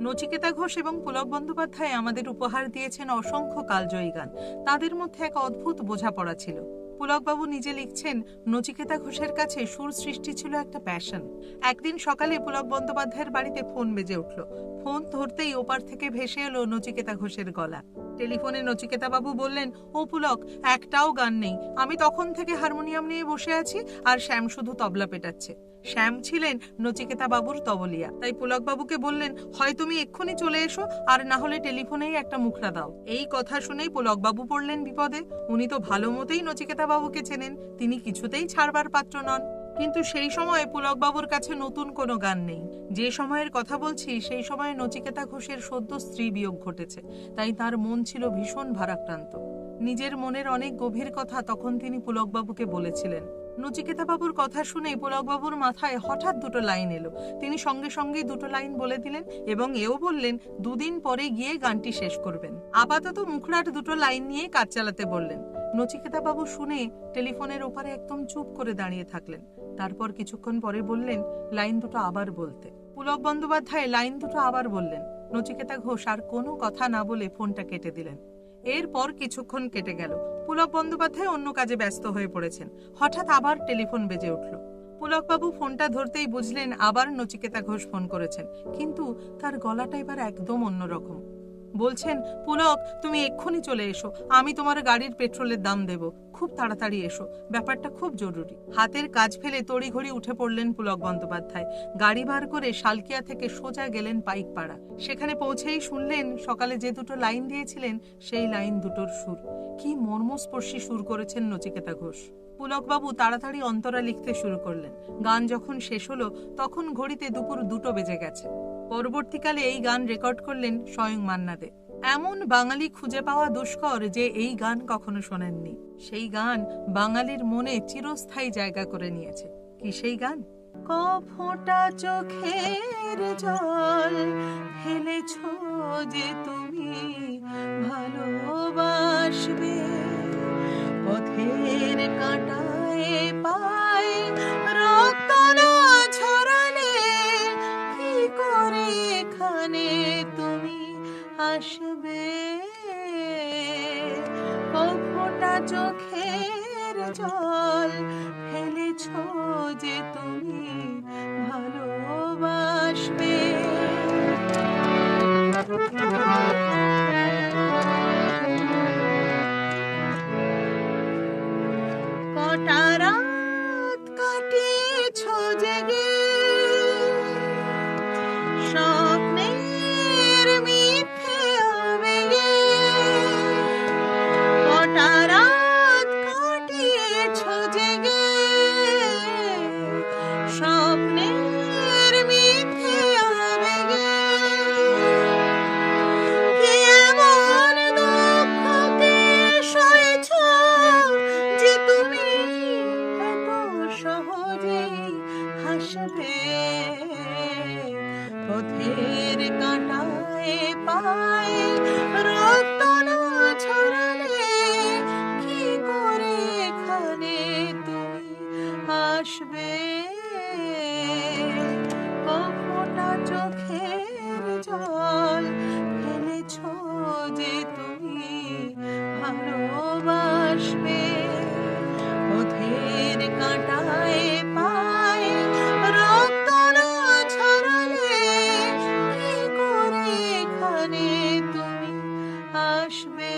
নচিকেতা ঘোষ এবং পুলক বন্দ্যোপাধ্যায় আমাদের উপহার দিয়েছেন অসংখ্য কালজয়ী গান। তাদের মধ্যে এক অদ্ভুত বোঝাপড়া ছিল। পুলকবাবু নিজে লিখছেন, নচিকেতা ঘোষের কাছে সুর সৃষ্টি ছিল একটা প্যাশন একদিন সকালে পুলক বন্দ্যোপাধ্যায়ের বাড়িতে ফোন বেজে উঠল। ফোন ধরতেই ওপার থেকে ভেসে এলো নচিকেতা ঘোষের গলা। টেলিফোনে নচিকেতা বাবু বললেন, ও পুলক, একটাও গান নেই। আমি তখন থেকে হারমোনিয়াম নিয়ে বসে আছি আর শ্যাম শুধু তবলা পেটাচ্ছে। শ্যাম ছিলেন নচিকেতা বাবুর তবলিয়া। তাই পুলক বাবুকে বললেন, হয় তুমি এক্ষুনি চলে এসো, আর না হলে টেলিফোনেই একটা মুখরা দাও। এই কথা শুনেই পুলক বাবু পড়লেন বিপদে। উনি তো ভালো মতেই নচিকেতা বাবুকে চেনেন, তিনি কিছুতেই ছাড়বার পাত্র নন। কিন্তু সেই সময় পুলক বাবুর কাছে নতুন কোনো গান নেই। যে সময়ের কথা বলছি, সেই সময়ে নচিকেতা ঘোষের সদ্য স্ত্রী বিয়োগ ঘটেছে, তাই তার মন ছিল ভীষণ ভারাক্রান্ত। নিজের মনের অনেক গভীর কথা তখন তিনি পুলকবাবুকে বলেছিলেন নচিকেতা বাবুর কথা শুনেই পুলকবাবুর মাথায় হঠাৎ দুটো লাইন এলো। তিনি সঙ্গে সঙ্গেই দুটো লাইন বলে দিলেন এবং এও বললেন, দুদিন পরে গিয়ে গানটি শেষ করবেন। আপাতত মুখড়ার দুটো লাইন নিয়ে কাজ চালাতে বললেন। নচিকেতা বাবু শুনে টেলিফোনের ওপারে একদম চুপ করে দাঁড়িয়ে থাকলেন। তারপর কিছুক্ষণ পরে বললেন, লাইন দুটো আবার বলতে। পুলক বন্দ্যোপাধ্যায় লাইন দুটো আবার বললেন। নচিকেতা ঘোষ আর কোনো কথা না বলে ফোনটা কেটে দিলেন। এরপর কিছুক্ষণ কেটে গেল। পুলক বন্দ্যোপাধ্যায় অন্য কাজে ব্যস্ত হয়ে পড়েছেন। হঠাৎ আবার টেলিফোন বেজে উঠল। পুলকবাবু ফোনটা ধরতেই বুঝলেন আবার নচিকেতা ঘোষ ফোন করেছেন। কিন্তু তার গলাটা এবার একদম অন্যরকম। বলছেন, পুলক, তুমি এক্ষুনি চলে এসো। আমি তোমার গাড়ির পেট্রোলের দাম দেব। খুব তাড়াতাড়ি এসো। ব্যাপারটা খুব জরুরি। হাতের কাজ ফেলে তড়িঘড়ি উঠে পড়লেন পুলক বন্দ্যোপাধ্যায়। গাড়ি বার করে শালকিয়া থেকে সোজা গেলেন পাইকপাড়া। সেখানে পৌঁছেই শুনলেন, সকালে যে দুটো লাইন দিয়েছিলেন, সেই লাইন দুটোর সুর। কি মর্মস্পর্শী সুর করেছেন নচিকেতা ঘোষ। পুলকবাবু তাড়াতাড়ি অন্তরা লিখতে শুরু করলেন। গান যখন শেষ হলো, তখন ঘড়িতে দুপুর দুটো বেজে গেছে। পরবর্তীকালে এই গান রেকর্ড করলেন স্বয়ং মান্না দে এমন বাঙালি খুঁজে পাওয়া দুষ্কর যে এই গান কখনো শোনেননি। সেই গান বাঙালির মনে চিরস্থায়ী জায়গা করে নিয়েছে। কি সেই গান? ক ফোঁটা চোখের জল ফেলেছ যে তুমি চোখের জল ফেলেছ যে তুমি ভালোবাসবে পথের কাঁটায় পায় রক্ত না ছড়ালে, কি করে এখানে তুমি আসবে? কখনো চোখের জল ফেলেছ যে তুমি ভালোবাসবে আসবে